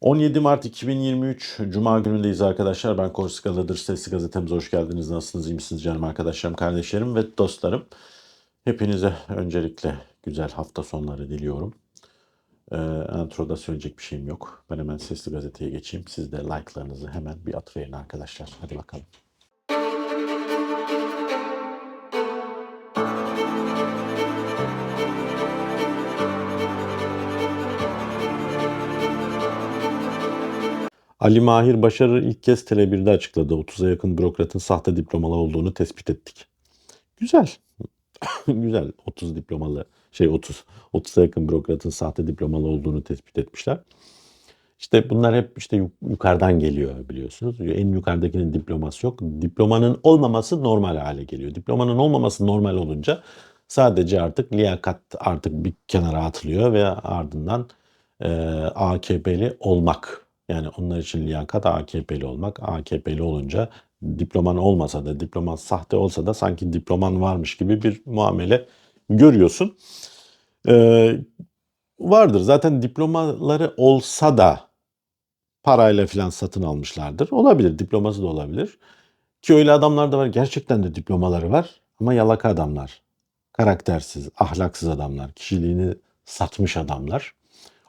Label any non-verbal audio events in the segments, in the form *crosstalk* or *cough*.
17 Mart 2023 Cuma günündeyiz arkadaşlar. Ben Korsikala'dır. Sesli gazetemize hoş geldiniz. Nasılsınız? iyi misiniz canım arkadaşlarım, kardeşlerim ve dostlarım? Hepinize öncelikle güzel hafta sonları diliyorum. Ee, introda söyleyecek bir şeyim yok. Ben hemen Sesli Gazete'ye geçeyim. Siz de like'larınızı hemen bir atıverin arkadaşlar. Hadi bakalım. Ali Mahir Başarır ilk kez Tele1'de açıkladı. 30'a yakın bürokratın sahte diplomalı olduğunu tespit ettik. Güzel. *laughs* Güzel. 30 diplomalı şey 30. 30'a yakın bürokratın sahte diplomalı olduğunu tespit etmişler. İşte bunlar hep işte yuk- yukarıdan geliyor biliyorsunuz. En yukarıdakinin diploması yok. Diplomanın olmaması normal hale geliyor. Diplomanın olmaması normal olunca sadece artık liyakat artık bir kenara atılıyor ve ardından e, AKP'li olmak. Yani onlar için liyakat AKP'li olmak. AKP'li olunca diploman olmasa da diploman sahte olsa da sanki diploman varmış gibi bir muamele görüyorsun. Ee, vardır zaten diplomaları olsa da parayla falan satın almışlardır. Olabilir diploması da olabilir. Ki öyle adamlar da var gerçekten de diplomaları var ama yalaka adamlar. Karaktersiz, ahlaksız adamlar, kişiliğini satmış adamlar.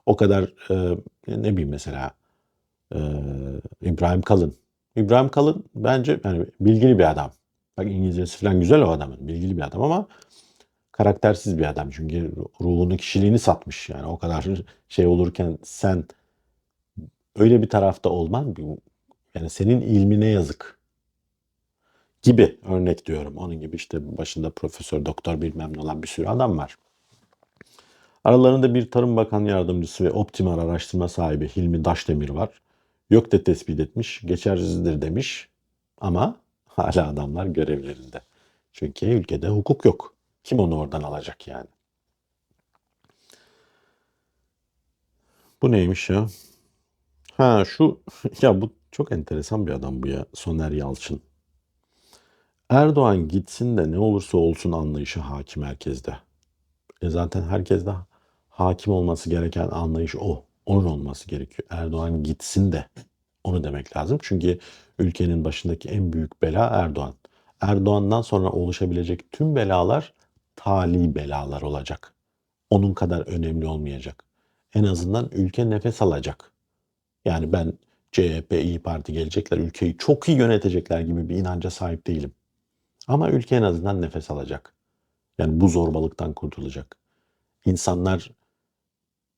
O kadar e, ne bileyim mesela e, İbrahim Kalın. İbrahim Kalın bence yani bilgili bir adam. Bak İngilizcesi falan güzel o adamın. Bilgili bir adam ama karaktersiz bir adam. Çünkü ruhunu, kişiliğini satmış. Yani o kadar şey olurken sen öyle bir tarafta olman yani senin ilmine yazık gibi örnek diyorum. Onun gibi işte başında profesör, doktor bilmem ne olan bir sürü adam var. Aralarında bir Tarım Bakan Yardımcısı ve Optimar araştırma sahibi Hilmi Daşdemir var. Yok de tespit etmiş, geçersizdir demiş ama hala adamlar görevlerinde. Çünkü ülkede hukuk yok. Kim onu oradan alacak yani? Bu neymiş ya? Ha şu *laughs* ya bu çok enteresan bir adam bu ya Soner Yalçın. Erdoğan gitsin de ne olursa olsun anlayışı hakim herkeste. E zaten herkeste hakim olması gereken anlayış o. Onun olması gerekiyor. Erdoğan gitsin de onu demek lazım. Çünkü ülkenin başındaki en büyük bela Erdoğan. Erdoğan'dan sonra oluşabilecek tüm belalar tali belalar olacak. Onun kadar önemli olmayacak. En azından ülke nefes alacak. Yani ben CHP, İyi Parti gelecekler, ülkeyi çok iyi yönetecekler gibi bir inanca sahip değilim. Ama ülke en azından nefes alacak. Yani bu zorbalıktan kurtulacak. İnsanlar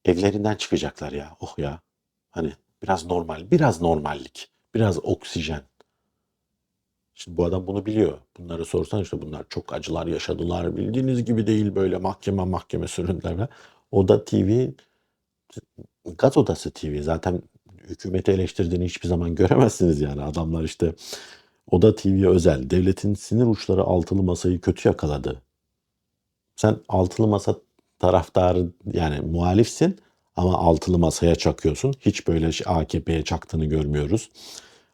evlerinden çıkacaklar ya. Oh ya. Hani biraz normal, biraz normallik, biraz oksijen. Şimdi bu adam bunu biliyor. Bunları sorsan işte bunlar çok acılar yaşadılar. Bildiğiniz gibi değil böyle mahkeme mahkeme süründüler. Oda TV, Gaz Odası TV zaten hükümeti eleştirdiğini hiçbir zaman göremezsiniz yani. Adamlar işte Oda TV özel. Devletin sinir uçları altılı masayı kötü yakaladı. Sen altılı masa taraftarı yani muhalifsin ama altılı masaya çakıyorsun. Hiç böyle AKP'ye çaktığını görmüyoruz.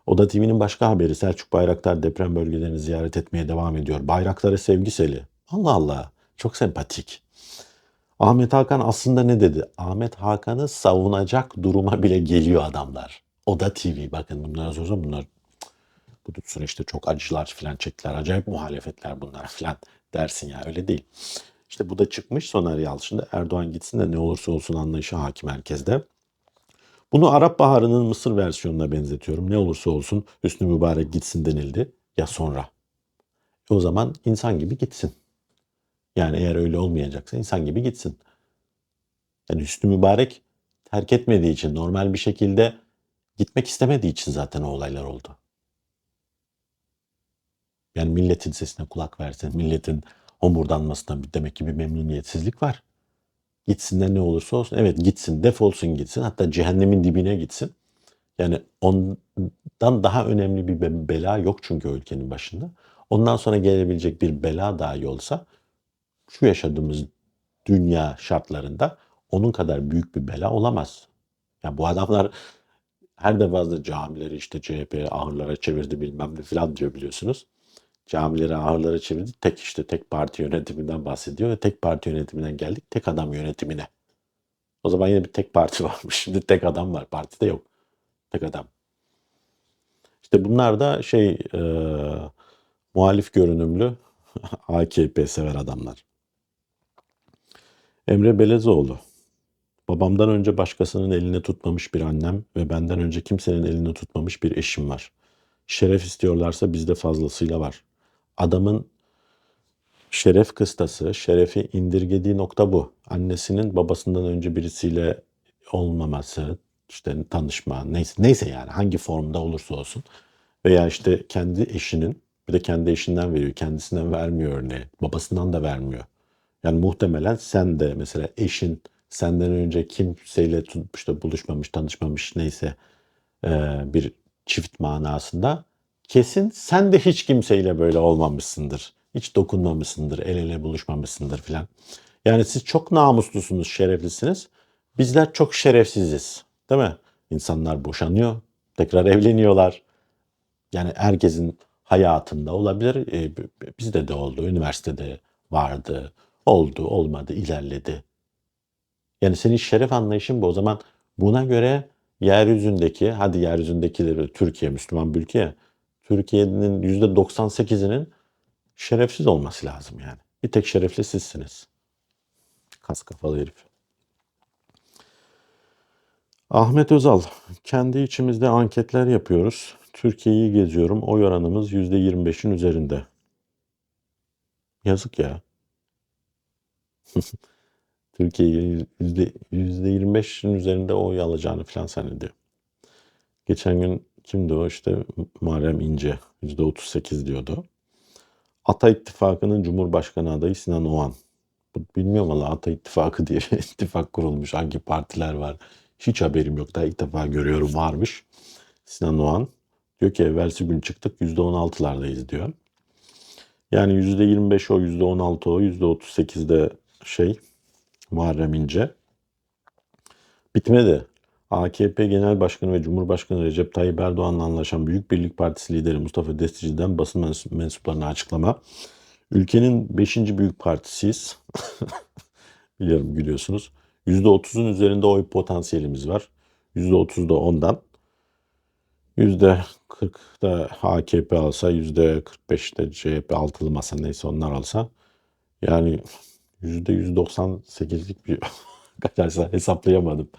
Oda TV'nin başka haberi Selçuk Bayraktar deprem bölgelerini ziyaret etmeye devam ediyor. Bayraktar'a sevgi seli. Allah Allah çok sempatik. Ahmet Hakan aslında ne dedi? Ahmet Hakan'ı savunacak duruma bile geliyor adamlar. Oda TV bakın bunlara sorsam bunlar bu süreçte çok acılar falan çektiler. Acayip muhalefetler bunlar falan dersin ya öyle değil. İşte bu da çıkmış Soner Yalçın'da Erdoğan gitsin de ne olursa olsun anlayışı hakim herkeste. Bunu Arap Baharı'nın Mısır versiyonuna benzetiyorum. Ne olursa olsun Hüsnü Mübarek gitsin denildi ya sonra. O zaman insan gibi gitsin. Yani eğer öyle olmayacaksa insan gibi gitsin. Yani Hüsnü Mübarek terk etmediği için normal bir şekilde gitmek istemediği için zaten o olaylar oldu. Yani milletin sesine kulak versin, milletin homurdanmasına demek ki bir memnuniyetsizlik var. Gitsin de ne olursa olsun. Evet gitsin, defolsun gitsin. Hatta cehennemin dibine gitsin. Yani ondan daha önemli bir be- bela yok çünkü ülkenin başında. Ondan sonra gelebilecek bir bela dahi olsa şu yaşadığımız dünya şartlarında onun kadar büyük bir bela olamaz. Ya bu adamlar her defasında camileri işte CHP ahırlara çevirdi bilmem ne falan diyor biliyorsunuz. Camileri ahırlara çevirdi. Tek işte tek parti yönetiminden bahsediyor ve tek parti yönetiminden geldik tek adam yönetimine. O zaman yine bir tek parti *laughs* varmış. Şimdi tek adam var. Partide yok. tek adam. İşte bunlar da şey e, muhalif görünümlü *laughs* AKP sever adamlar. Emre Belezoğlu. Babamdan önce başkasının elini tutmamış bir annem ve benden önce kimsenin elini tutmamış bir eşim var. Şeref istiyorlarsa bizde fazlasıyla var. Adamın şeref kıstası, şerefi indirgediği nokta bu. Annesinin babasından önce birisiyle olmaması, işte tanışma, neyse, neyse yani hangi formda olursa olsun. Veya işte kendi eşinin, bir de kendi eşinden veriyor, kendisinden vermiyor örneği, babasından da vermiyor. Yani muhtemelen sen de mesela eşin senden önce kimseyle da buluşmamış, tanışmamış neyse bir çift manasında kesin sen de hiç kimseyle böyle olmamışsındır. Hiç dokunmamışsındır, el ele buluşmamışsındır filan. Yani siz çok namuslusunuz, şereflisiniz. Bizler çok şerefsiziz. Değil mi? İnsanlar boşanıyor, tekrar evleniyorlar. Yani herkesin hayatında olabilir. E, bizde de oldu, üniversitede vardı, oldu, olmadı, ilerledi. Yani senin şeref anlayışın bu. O zaman buna göre yeryüzündeki, hadi yeryüzündekileri Türkiye Müslüman bir ülke Türkiye'nin %98'inin şerefsiz olması lazım yani. Bir tek şerefli sizsiniz. Kas kafalı herif. Ahmet Özal, kendi içimizde anketler yapıyoruz. Türkiye'yi geziyorum. Oy oranımız %25'in üzerinde. Yazık ya. *laughs* Türkiye'yi yüzde, %25'in üzerinde oy alacağını falan zannediyor. Geçen gün kimdi o işte Muharrem İnce %38 diyordu. Ata İttifakı'nın Cumhurbaşkanı adayı Sinan Oğan. Bilmiyorum valla Ata İttifakı diye *laughs* bir ittifak kurulmuş. Hangi partiler var? Hiç haberim yok. Daha ilk defa görüyorum varmış. Sinan Oğan. Diyor ki evvelsi gün çıktık %16'lardayız diyor. Yani %25 o, %16 o, %38'de şey Muharrem İnce. Bitmedi. AKP Genel Başkanı ve Cumhurbaşkanı Recep Tayyip Erdoğan'la anlaşan Büyük Birlik Partisi lideri Mustafa Destici'den basın mensuplarına açıklama. Ülkenin 5. büyük partisiyiz. *laughs* Biliyorum gülüyorsunuz. %30'un üzerinde oy potansiyelimiz var. %30 da ondan. %40'da AKP alsa, %45'te CHP altılı masa neyse onlar alsa. Yani %198'lik bir *laughs* arkadaşlar hesaplayamadım.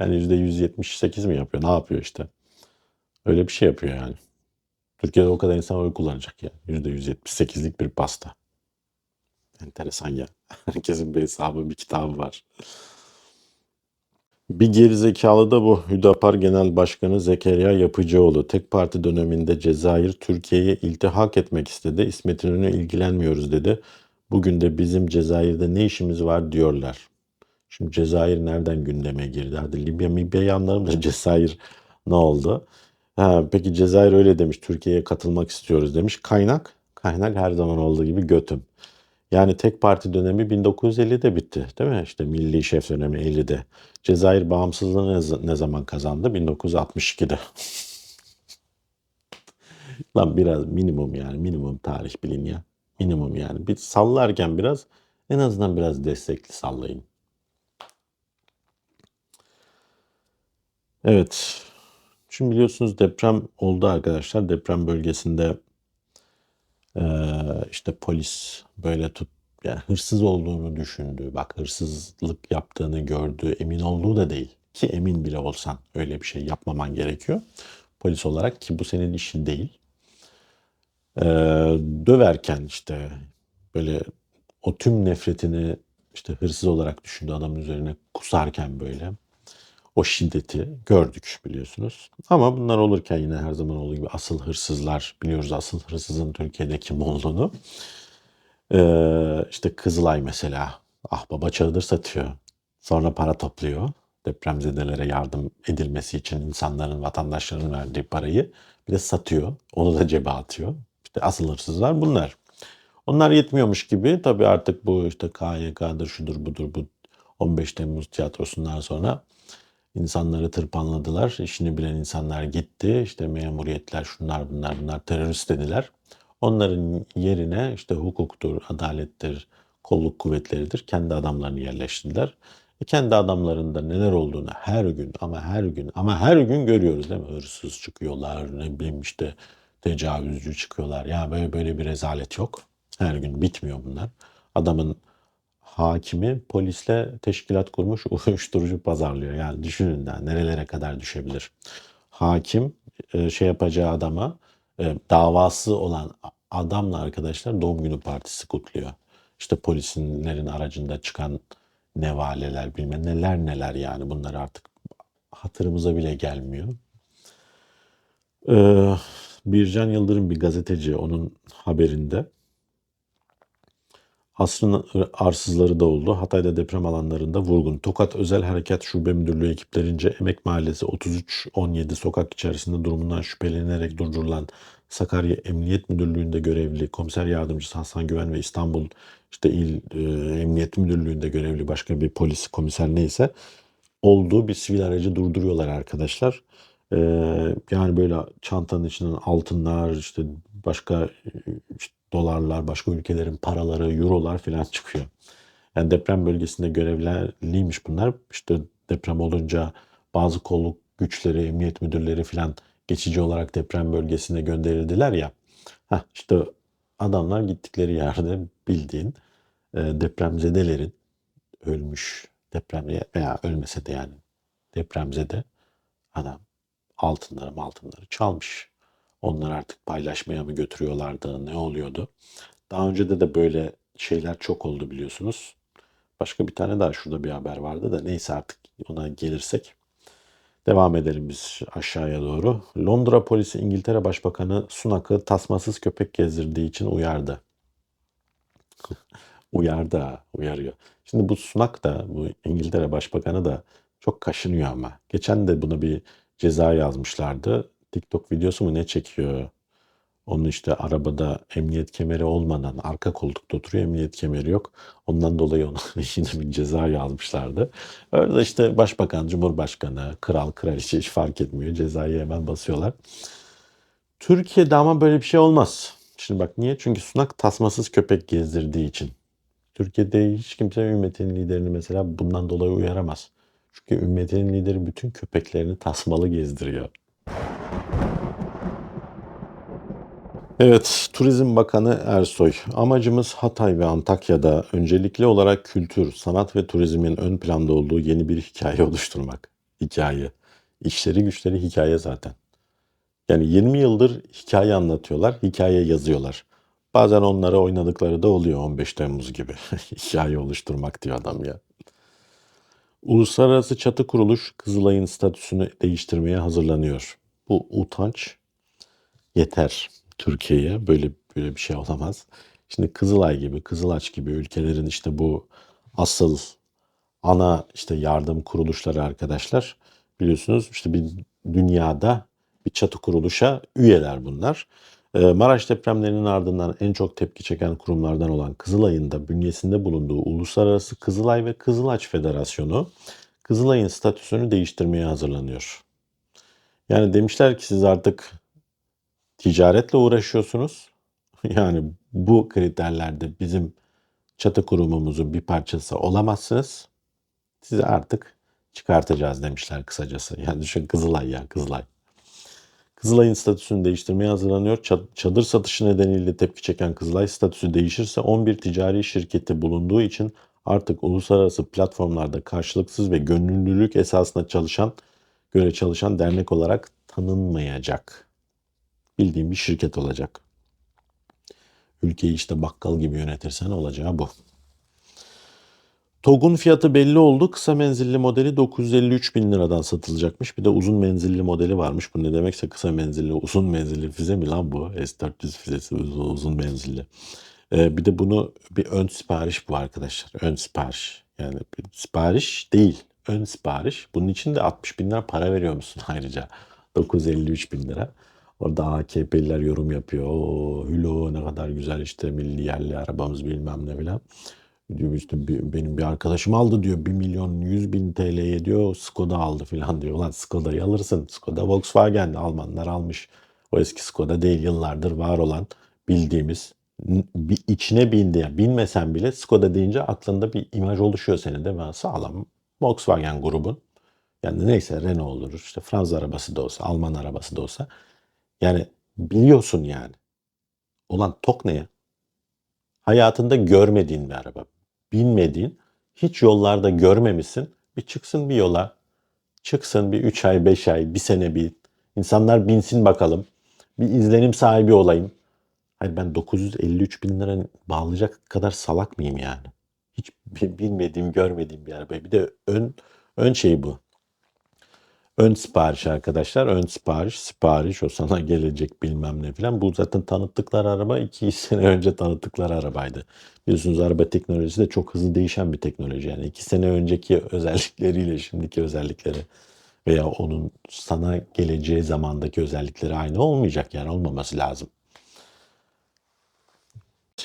Yani %178 mi yapıyor? Ne yapıyor işte? Öyle bir şey yapıyor yani. Türkiye'de o kadar insan oy kullanacak ya. %178'lik bir pasta. Enteresan ya. *laughs* Herkesin bir hesabı, bir kitabı var. Bir gerizekalı da bu Hüdapar Genel Başkanı Zekeriya Yapıcıoğlu. Tek parti döneminde Cezayir Türkiye'ye iltihak etmek istedi. İsmet İnönü ilgilenmiyoruz dedi. Bugün de bizim Cezayir'de ne işimiz var diyorlar. Şimdi Cezayir nereden gündeme girdi? Hadi Libya, Libya anlarım da *laughs* Cezayir ne oldu? Ha, peki Cezayir öyle demiş. Türkiye'ye katılmak istiyoruz demiş. Kaynak? Kaynak her zaman olduğu gibi götüm. Yani tek parti dönemi 1950'de bitti değil mi? İşte milli şef dönemi 50'de. Cezayir bağımsızlığını ne zaman kazandı? 1962'de. *laughs* Lan biraz minimum yani minimum tarih bilin ya. Minimum yani. Bir sallarken biraz en azından biraz destekli sallayın. Evet. Şimdi biliyorsunuz deprem oldu arkadaşlar. Deprem bölgesinde ee, işte polis böyle tut yani hırsız olduğunu düşündü. Bak hırsızlık yaptığını gördü. Emin olduğu da değil. Ki emin bile olsan öyle bir şey yapmaman gerekiyor. Polis olarak ki bu senin işin değil. Ee, döverken işte böyle o tüm nefretini işte hırsız olarak düşündü adamın üzerine kusarken böyle o şiddeti gördük biliyorsunuz. Ama bunlar olurken yine her zaman olduğu gibi asıl hırsızlar biliyoruz asıl hırsızın Türkiye'de kim olduğunu. Ee, işte Kızılay mesela ah baba çadır satıyor. Sonra para topluyor. Depremzedelere yardım edilmesi için insanların, vatandaşların verdiği parayı bir de satıyor. Onu da cebe atıyor. İşte asıl hırsızlar bunlar. Onlar yetmiyormuş gibi tabii artık bu işte KYK'dır, şudur budur bu 15 Temmuz tiyatrosundan sonra insanları tırpanladılar. İşini bilen insanlar gitti. İşte memuriyetler şunlar bunlar bunlar terörist dediler. Onların yerine işte hukuktur, adalettir, kolluk kuvvetleridir kendi adamlarını yerleştirdiler. E, kendi adamlarında neler olduğunu her gün ama her gün ama her gün görüyoruz değil mi? Hırsız çıkıyorlar, ne bileyim işte tecavüzcü çıkıyorlar. Ya böyle böyle bir rezalet yok. Her gün bitmiyor bunlar. Adamın hakimi polisle teşkilat kurmuş *laughs* uyuşturucu pazarlıyor. Yani düşünün daha nerelere kadar düşebilir. Hakim e, şey yapacağı adama e, davası olan adamla arkadaşlar doğum günü partisi kutluyor. İşte polisinlerin aracında çıkan nevaleler bilmem neler neler yani bunlar artık hatırımıza bile gelmiyor. Ee, Bircan Yıldırım bir gazeteci onun haberinde Asrın arsızları da oldu. Hatay'da deprem alanlarında vurgun. Tokat Özel Harekat Şube Müdürlüğü ekiplerince Emek Mahallesi 33-17 sokak içerisinde durumundan şüphelenerek durdurulan Sakarya Emniyet Müdürlüğü'nde görevli komiser yardımcısı Hasan Güven ve İstanbul işte il e, Emniyet Müdürlüğü'nde görevli başka bir polis komiser neyse olduğu bir sivil aracı durduruyorlar arkadaşlar. Ee, yani böyle çantanın içinden altınlar işte başka işte dolarlar, başka ülkelerin paraları, eurolar falan çıkıyor. Yani deprem bölgesinde görevliymiş bunlar. İşte deprem olunca bazı kolluk güçleri, emniyet müdürleri falan geçici olarak deprem bölgesine gönderildiler ya. Heh, işte adamlar gittikleri yerde bildiğin e, depremzedelerin ölmüş deprem veya ölmese de yani depremzede adam altınları altınları çalmış. Onlar artık paylaşmaya mı götürüyorlardı, ne oluyordu? Daha önce de de böyle şeyler çok oldu biliyorsunuz. Başka bir tane daha şurada bir haber vardı da neyse artık ona gelirsek. Devam edelim biz aşağıya doğru. Londra polisi İngiltere Başbakanı Sunak'ı tasmasız köpek gezdirdiği için uyardı. *laughs* uyardı ha, uyarıyor. Şimdi bu Sunak da bu İngiltere Başbakanı da çok kaşınıyor ama. Geçen de buna bir ceza yazmışlardı. TikTok videosu mu ne çekiyor? Onun işte arabada emniyet kemeri olmadan arka koltukta oturuyor emniyet kemeri yok. Ondan dolayı ona *laughs* yine bir ceza yazmışlardı. Öyle işte başbakan, cumhurbaşkanı, kral, kraliçe hiç fark etmiyor. Cezayı hemen basıyorlar. Türkiye'de ama böyle bir şey olmaz. Şimdi bak niye? Çünkü Sunak tasmasız köpek gezdirdiği için. Türkiye'de hiç kimse ümmetin liderini mesela bundan dolayı uyaramaz. Çünkü ümmetin lideri bütün köpeklerini tasmalı gezdiriyor. Evet, Turizm Bakanı Ersoy. Amacımız Hatay ve Antakya'da öncelikli olarak kültür, sanat ve turizmin ön planda olduğu yeni bir hikaye *laughs* oluşturmak. Hikaye. İşleri güçleri hikaye zaten. Yani 20 yıldır hikaye anlatıyorlar, hikaye yazıyorlar. Bazen onlara oynadıkları da oluyor 15 Temmuz gibi. *laughs* hikaye oluşturmak diyor adam ya. Uluslararası Çatı Kuruluş Kızılay'ın statüsünü değiştirmeye hazırlanıyor. Bu utanç yeter. Türkiye'ye. Böyle böyle bir şey olamaz. Şimdi Kızılay gibi, Kızılaç gibi ülkelerin işte bu asıl ana işte yardım kuruluşları arkadaşlar biliyorsunuz işte bir dünyada bir çatı kuruluşa üyeler bunlar. Ee, Maraş depremlerinin ardından en çok tepki çeken kurumlardan olan Kızılay'ın da bünyesinde bulunduğu Uluslararası Kızılay ve Kızılaç Federasyonu Kızılay'ın statüsünü değiştirmeye hazırlanıyor. Yani demişler ki siz artık ticaretle uğraşıyorsunuz. *laughs* Yani bu kriterlerde bizim çatı kurumumuzun bir parçası olamazsınız. Sizi artık çıkartacağız demişler kısacası. *laughs* Yani düşün Kızılay ya Kızılay. Kızılay'ın statüsünü değiştirmeye hazırlanıyor. Çadır satışı nedeniyle tepki çeken Kızılay statüsü değişirse 11 ticari şirketi bulunduğu için artık uluslararası platformlarda karşılıksız ve gönüllülük esasında çalışan göre çalışan dernek olarak tanınmayacak bildiğim bir şirket olacak. Ülkeyi işte bakkal gibi yönetirsen olacağı bu. TOG'un fiyatı belli oldu. Kısa menzilli modeli 953 bin liradan satılacakmış. Bir de uzun menzilli modeli varmış. Bu ne demekse kısa menzilli, uzun menzilli füze mi lan bu? S-400 füzesi uzun, uzun menzilli. Ee, bir de bunu bir ön sipariş bu arkadaşlar. Ön sipariş. Yani bir sipariş değil. Ön sipariş. Bunun için de 60 bin lira para veriyor musun *laughs* ayrıca? 953 bin lira. Orada AKP'liler yorum yapıyor. O hülo ne kadar güzel işte milli yerli arabamız bilmem ne filan. Diyor işte benim bir arkadaşım aldı diyor 1 milyon 100 bin TL'ye diyor Skoda aldı filan diyor. Lan Skoda'yı alırsın. Skoda Volkswagen Almanlar almış. O eski Skoda değil yıllardır var olan bildiğimiz bir içine bindi. Yani binmesen bile Skoda deyince aklında bir imaj oluşuyor senin değil? Sağlam Volkswagen grubun yani neyse Renault olur işte Fransız arabası da olsa Alman arabası da olsa yani biliyorsun yani. Ulan tok ne ya? Hayatında görmediğin bir araba. Bilmediğin, hiç yollarda görmemişsin. Bir çıksın bir yola. Çıksın bir 3 ay, 5 ay, bir sene bir. İnsanlar binsin bakalım. Bir izlenim sahibi olayım. Hayır ben 953 bin lira bağlayacak kadar salak mıyım yani? Hiç bi- bilmediğim, görmediğim bir araba. Bir de ön ön şey bu. Ön sipariş arkadaşlar. Ön sipariş, sipariş o sana *laughs* gelecek bilmem ne filan. Bu zaten tanıttıkları araba 2 *laughs* sene önce tanıttıkları arabaydı. Biliyorsunuz araba teknolojisi de çok hızlı değişen bir teknoloji. Yani 2 sene önceki *laughs* özellikleriyle şimdiki özellikleri veya onun sana geleceği zamandaki özellikleri aynı olmayacak yani olmaması lazım.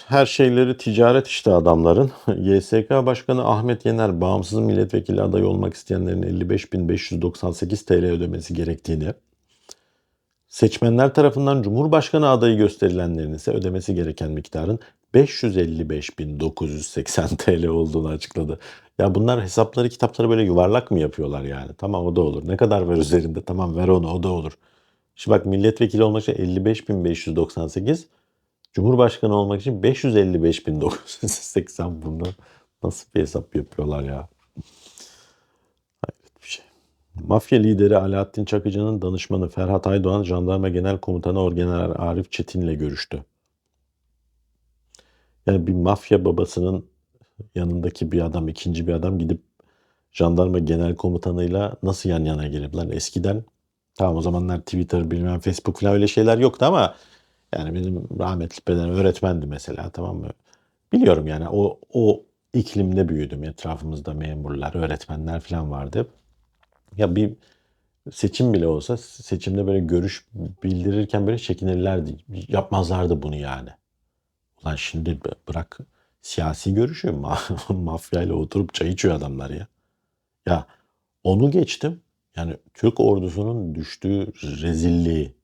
Her şeyleri ticaret işte adamların. *laughs* YSK Başkanı Ahmet Yener bağımsız milletvekili adayı olmak isteyenlerin 55.598 TL ödemesi gerektiğini, seçmenler tarafından Cumhurbaşkanı adayı gösterilenlerin ise ödemesi gereken miktarın 555.980 *laughs* TL olduğunu açıkladı. Ya bunlar hesapları kitapları böyle yuvarlak mı yapıyorlar yani? Tamam o da olur. Ne kadar var üzerinde? Tamam ver onu o da olur. Şimdi bak milletvekili olmak için 55.598 Cumhurbaşkanı olmak için 555.980 bunu nasıl bir hesap yapıyorlar ya? Hayret bir şey. Mafya lideri Alaaddin Çakıcı'nın danışmanı Ferhat Aydoğan, Jandarma Genel Komutanı Orgeneral Arif Çetin'le görüştü. Yani bir mafya babasının yanındaki bir adam, ikinci bir adam gidip jandarma genel komutanıyla nasıl yan yana lan eskiden tamam o zamanlar Twitter bilmem Facebook falan öyle şeyler yoktu ama yani benim rahmetli pederim öğretmendi mesela tamam mı? Biliyorum yani o o iklimde büyüdüm. Etrafımızda memurlar, öğretmenler falan vardı. Ya bir seçim bile olsa seçimde böyle görüş bildirirken böyle çekinirlerdi. Yapmazlardı bunu yani. Ulan şimdi bırak siyasi görüşü ma- *laughs* mafyayla oturup çay içiyor adamlar ya. Ya onu geçtim. Yani Türk ordusunun düştüğü rezilliği,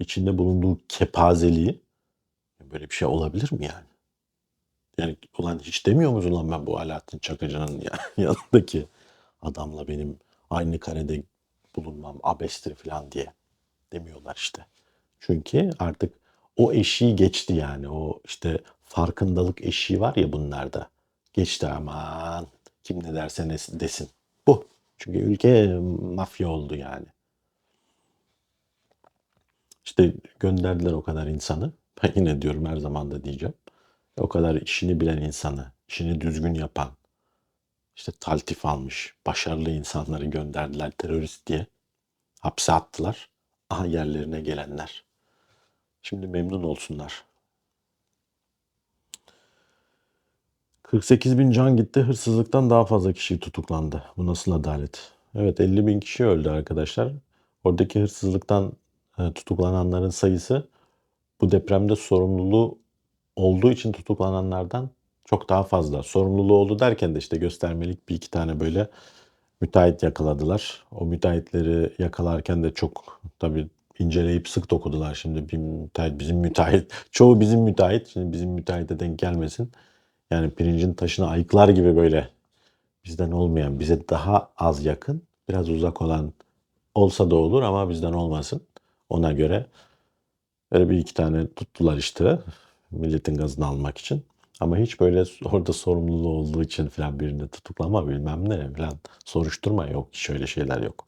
içinde bulunduğu kepazeliği böyle bir şey olabilir mi yani? Yani ulan hiç demiyor musun lan ben bu Alaaddin Çakıcı'nın ya- *laughs* yanındaki adamla benim aynı karede bulunmam abestir falan diye demiyorlar işte. Çünkü artık o eşiği geçti yani. O işte farkındalık eşiği var ya bunlarda. Geçti aman. Kim ne derse desin. Bu. Çünkü ülke mafya oldu yani. İşte gönderdiler o kadar insanı. Ben yine diyorum her zaman da diyeceğim. O kadar işini bilen insanı, işini düzgün yapan, işte taltif almış, başarılı insanları gönderdiler terörist diye. Hapse attılar. Aha yerlerine gelenler. Şimdi memnun olsunlar. 48 bin can gitti. Hırsızlıktan daha fazla kişi tutuklandı. Bu nasıl adalet? Evet 50 bin kişi öldü arkadaşlar. Oradaki hırsızlıktan tutuklananların sayısı bu depremde sorumluluğu olduğu için tutuklananlardan çok daha fazla. Sorumluluğu oldu derken de işte göstermelik bir iki tane böyle müteahhit yakaladılar. O müteahhitleri yakalarken de çok tabii inceleyip sık dokudular. Şimdi bir müteahhit bizim müteahhit. *laughs* Çoğu bizim müteahhit. Şimdi bizim müteahhite denk gelmesin. Yani pirincin taşını ayıklar gibi böyle bizden olmayan, bize daha az yakın, biraz uzak olan olsa da olur ama bizden olmasın. Ona göre öyle bir iki tane tuttular işte milletin gazını almak için. Ama hiç böyle orada sorumluluğu olduğu için falan birini tutuklama bilmem ne falan soruşturma yok. Hiç öyle şeyler yok.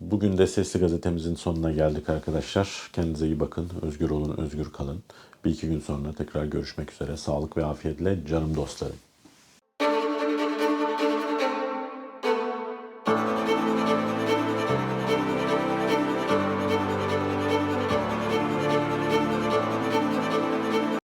Bugün de Sesli Gazetemizin sonuna geldik arkadaşlar. Kendinize iyi bakın. Özgür olun, özgür kalın. Bir iki gün sonra tekrar görüşmek üzere. Sağlık ve afiyetle canım dostlarım.